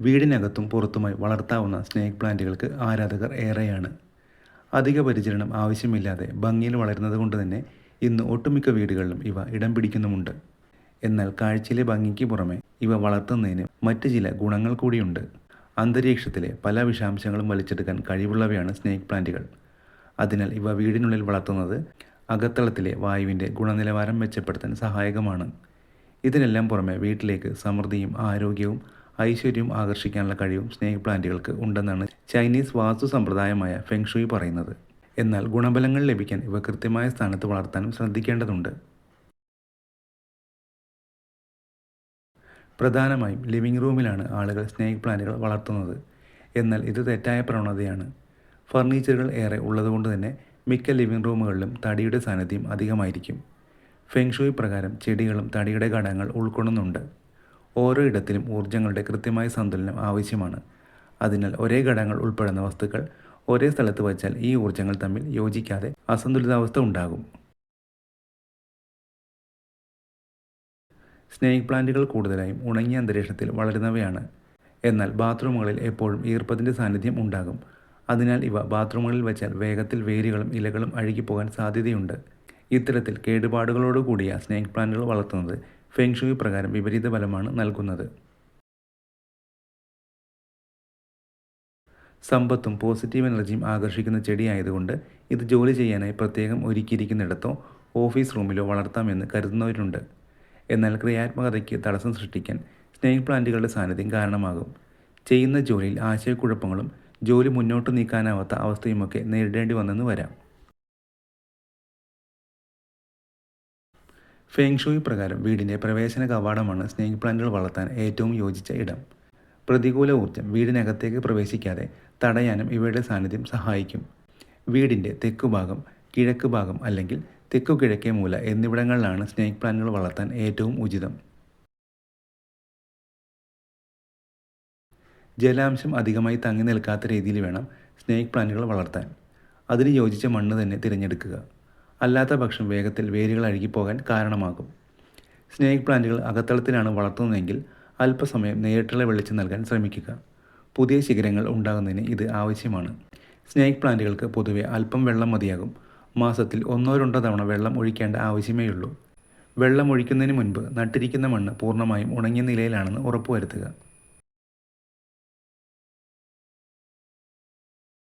വീടിനകത്തും പുറത്തുമായി വളർത്താവുന്ന snake പ്ലാന്റുകൾക്ക് ആരാധകർ ഏറെയാണ്. അധിക പരിചരണം ആവശ്യമില്ലാതെ ഭംഗിയിൽ വളരുന്നത് കൊണ്ട് തന്നെ ഇന്ന് ഒട്ടുമിക്ക വീടുകളിലും ഇവ ഇടം പിടിക്കുന്നുമുണ്ട്. എന്നാൽ കാഴ്ചയിലെ ഭംഗിക്ക് പുറമെ ഇവ വളർത്തുന്നതിന് മറ്റ് ചില ഗുണങ്ങൾ കൂടിയുണ്ട്. അന്തരീക്ഷത്തിലെ പല വിഷാംശങ്ങളും വലിച്ചെടുക്കാൻ കഴിവുള്ളവയാണ് സ്നേക്ക് പ്ലാന്റുകൾ. അതിനാൽ ഇവ വീടിനുള്ളിൽ വളർത്തുന്നത് അകത്തളത്തിലെ വായുവിന്റെ ഗുണനിലവാരം മെച്ചപ്പെടുത്താൻ സഹായകമാണ്. ഇതിനെല്ലാം പുറമെ വീട്ടിലേക്ക് സമൃദ്ധിയും ആരോഗ്യവും ഐശ്വര്യവും ആകർഷിക്കാനുള്ള കഴിവും സ്നേക് പ്ലാന്റുകൾക്ക് ഉണ്ടെന്നാണ് ചൈനീസ് വാസ്തു സമ്പ്രദായമായ ഫെങ്ഷുയി പറയുന്നത്. എന്നാൽ ഗുണഫലങ്ങൾ ലഭിക്കാൻ ഇവ കൃത്യമായ സ്ഥാനത്ത് വളർത്താനും ശ്രദ്ധിക്കേണ്ടതുണ്ട്. പ്രധാനമായും ലിവിംഗ് റൂമിലാണ് ആളുകൾ സ്നേക് പ്ലാന്റുകൾ വളർത്തുന്നത്. എന്നാൽ ഇത് തെറ്റായ പ്രവണതയാണ്. ഫർണിച്ചറുകൾ ഏറെ ഉള്ളതുകൊണ്ട് തന്നെ മിക്ക ലിവിംഗ് റൂമുകളിലും തടിയുടെ സാന്നിധ്യം അധികമായിരിക്കും. ഫെങ്ഷുയി പ്രകാരം ചെടികളും തടിയുടെ ഘടകങ്ങൾ ഉൾക്കൊള്ളുന്നുണ്ട്. ഓരോ ഇടത്തിലും ഊർജങ്ങളുടെ കൃത്യമായ സന്തുലനം ആവശ്യമാണ്. അതിനാൽ ഒരേ ഘടകങ്ങൾ ഉൾപ്പെടുന്ന വസ്തുക്കൾ ഒരേ സ്ഥലത്ത് വച്ചാൽ ഈ ഊർജങ്ങൾ തമ്മിൽ യോജിക്കാതെ അസന്തുലിതാവസ്ഥ ഉണ്ടാകും. സ്നേക്ക് പ്ലാന്റുകൾ കൂടുതലായും ഉണങ്ങിയ അന്തരീക്ഷത്തിൽ വളരുന്നവയാണ്. എന്നാൽ ബാത്റൂമുകളിൽ എപ്പോഴും ഈർപ്പത്തിന്റെ സാന്നിധ്യം ഉണ്ടാകും. അതിനാൽ ഇവ ബാത്റൂമുകളിൽ വെച്ചാൽ വേഗത്തിൽ വേരുകളും ഇലകളും അഴുകിപ്പോകാൻ സാധ്യതയുണ്ട്. ഇത്തരത്തിൽ കേടുപാടുകളോടുകൂടിയ സ്നേക്ക് പ്ലാന്റുകൾ വളർത്തുന്നത് ഫെങ്ഷുയി പ്രകാരം വിപരീത ഫലമാണ് നൽകുന്നത്. സമ്പത്തും പോസിറ്റീവ് എനർജിയും ആകർഷിക്കുന്ന ചെടിയായതുകൊണ്ട് ഇത് ജോലി ചെയ്യാനായി പ്രത്യേകം ഒരുക്കിയിരിക്കുന്നിടത്തോ ഓഫീസ് റൂമിലോ വളർത്താമെന്ന് കരുതുന്നവരുണ്ട്. എന്നാൽ ക്രിയാത്മകതയ്ക്ക് തടസ്സം സൃഷ്ടിക്കാൻ സ്നേക് പ്ലാന്റുകളുടെ സാന്നിധ്യം കാരണമാകും. ചെയ്യുന്ന ജോലിയിൽ ആശയക്കുഴപ്പങ്ങളും ജോലി മുന്നോട്ട് നീക്കാനാവാത്ത അവസ്ഥയുമൊക്കെ നേരിടേണ്ടി വന്നെന്ന് വരാം. ഫെങ്ഷുയി പ്രകാരം വീടിന്റെ പ്രവേശന കവാടമാണ് സ്നേക്ക് പ്ലാന്റുകൾ വളർത്താൻ ഏറ്റവും യോജിച്ച ഇടം. പ്രതികൂല ഊർജം വീടിനകത്തേക്ക് പ്രവേശിക്കാതെ തടയാനും ഇവയുടെ സാന്നിധ്യം സഹായിക്കും. വീടിന്റെ തെക്കുഭാഗം കിഴക്ക് ഭാഗം അല്ലെങ്കിൽ തെക്കു കിഴക്കേ മൂല എന്നിവിടങ്ങളിലാണ് സ്നേക്ക് പ്ലാന്റുകൾ വളർത്താൻ ഏറ്റവും ഉചിതം. ജലാംശം അധികമായി തങ്ങി നിൽക്കാത്ത രീതിയിൽ വേണം സ്നേക്ക് പ്ലാന്റുകൾ വളർത്താൻ. അതിന് യോജിച്ച മണ്ണ് തന്നെ തിരഞ്ഞെടുക്കുക. അല്ലാത്ത പക്ഷം വേഗത്തിൽ വേരുകൾ അഴുകിപ്പോകാൻ കാരണമാകും. സ്നേക്ക് പ്ലാന്റുകൾ അകത്തളത്തിലാണ് വളർത്തുന്നതെങ്കിൽ അല്പസമയം നേരിട്ടുള്ള വെളിച്ചം നൽകാൻ ശ്രമിക്കുക. പുതിയ ശിഖരങ്ങൾ ഉണ്ടാകുന്നതിന് ഇത് ആവശ്യമാണ്. സ്നേക്ക് പ്ലാന്റുകൾക്ക് പൊതുവെ അല്പം വെള്ളം മതിയാകും. മാസത്തിൽ ഒന്നോ രണ്ടോ തവണ വെള്ളം ഒഴിക്കേണ്ട ആവശ്യമേ ഉള്ളൂ വെള്ളം ഒഴിക്കുന്നതിന് മുൻപ് നട്ടിരിക്കുന്ന മണ്ണ് പൂർണമായും ഉണങ്ങിയ നിലയിലാണെന്ന് ഉറപ്പുവരുത്തുക.